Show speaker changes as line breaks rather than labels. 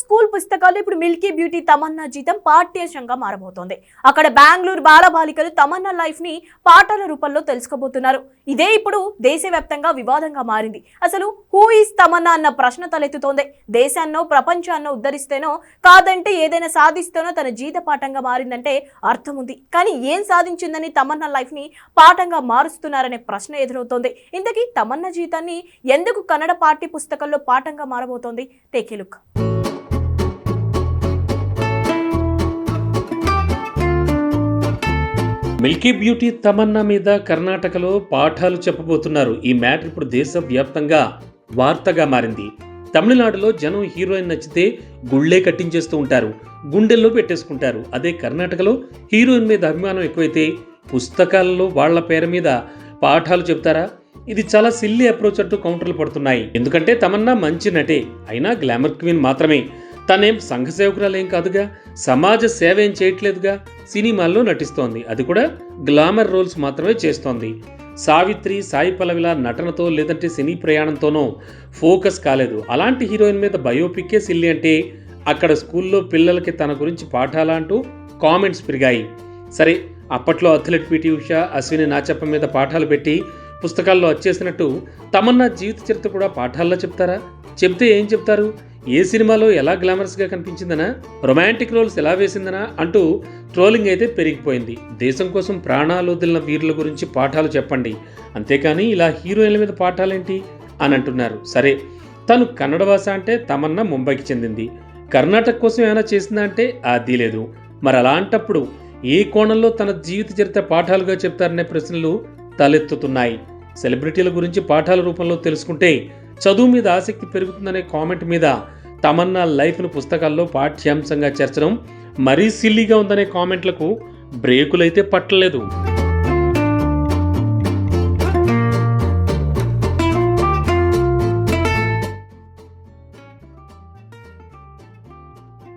School పుస్తకాలు ఇప్పుడు Milky beauty Tamannaah జీతం పాఠ్యాంశంగా మారబోతోంది. అక్కడ బెంగళూరు బాలబాలికలు తమన్నా లైఫ్ని పాటల రూపంలో తెలుసుకోబోతున్నారు. ఇదే ఇప్పుడు దేశవ్యాప్తంగా వివాదంగా మారింది. అసలు హూ ఈస్ తమన్నా అన్న ప్రశ్న తలెత్తుతోంది. దేశాన్నో ప్రపంచాన్నో ఉద్ధరిస్తేనో కాదంటే ఏదైనా సాధిస్తేనో తన జీత పాఠంగా మారిందంటే అర్థం ఉంది. కానీ ఏం సాధించిందని తమన్నా లైఫ్ని పాఠంగా మారుస్తున్నారనే ప్రశ్న ఎదురవుతోంది. ఇంతకీ తమన్నా జీతాన్ని ఎందుకు కన్నడ పాఠ్య పుస్తకంలో పాఠంగా మారబోతోంది? Take a look.
Milky beauty Tamannaah మీద కర్ణాటకలో పాఠాలు చెప్పబోతున్నారు. ఈ మ్యాటర్ ఇప్పుడు దేశవ్యాప్తంగా వార్తగా మారింది. తమిళనాడులో జనం హీరోయిన్ నచ్చితే గుళ్ళే కట్టించేస్తూ ఉంటారు. గుండెల్లో పెట్టేసుకుంటారు. అదే కర్ణాటకలో హీరోయిన్ మీద అభిమానం ఎక్కువైతే పుస్తకాలలో వాళ్ళ పేరు మీద పాఠాలు చెప్తారా ఇది చాలా సిల్లీ అప్రోచ్ అంటూ కౌంటర్లు పడుతున్నాయి. ఎందుకంటే తమన్నా మంచి నటే. అయినా గ్లామర్ క్వీన్ మాత్రమే. తనేం సంఘ సేవకురాలేం కాదుగా సమాజ సేవ ఏం చేయట్లేదుగా సినిమాల్లో నటిస్తోంది. అది కూడా గ్లామర్ రోల్స్ మాత్రమే చేస్తోంది. సావిత్రి సాయి పల్లవిల నటనతో లేదంటే సినీ ప్రయాణంతోనో ఫోకస్ కాలేదు. అలాంటి హీరోయిన్ మీద బయోపిక్కే సిల్లి అంటే అక్కడ స్కూల్లో పిల్లలకి తన గురించి పాఠాలా అంటూ కామెంట్స్ పెరిగాయి. సరే అప్పట్లో అథ్లెట్ పిటి ఉషా అశ్విని నాచప్ప మీద పాఠాలు పెట్టి పుస్తకాల్లో వచ్చేసినట్టు తమన్నా జీవిత చరిత్ర కూడా పాఠాల్లో చెప్తారా? చెప్తే ఏం చెప్తారు? ఏ సినిమాలో ఎలా గ్లామరస్గా కనిపించిందనా? రొమాంటిక్ రోల్స్ ఎలా వేసిందనా? అంటూ ట్రోలింగ్ అయితే పెరిగిపోయింది. దేశం కోసం ప్రాణాలు వదిలిన వీరుల గురించి పాఠాలు చెప్పండి. అంతేకాని ఇలా హీరోయిన్ల మీద పాఠాలేంటి? అని అంటున్నారు. సరే తను కన్నడ భాష అంటే తమన్నా ముంబైకి చెందింది. కర్ణాటక కోసం ఏమైనా చేసిందా అంటే అది లేదు. మరి అలాంటప్పుడు ఏ కోణంలో తన జీవిత చరిత్ర పాఠాలుగా చెప్తారనే ప్రశ్నలు తలెత్తుతున్నాయి. సెలబ్రిటీల గురించి పాఠాల రూపంలో తెలుసుకుంటే చదువు మీద ఆసక్తి పెరుగుతుందనే కామెంట్ మీద తమన్నా లైఫ్ను పుస్తకాల్లో పాఠ్యాంశంగా చేర్చడం మరీ సిల్లీగా ఉందనే కామెంట్లకు బ్రేకులైతే పట్టలేదు.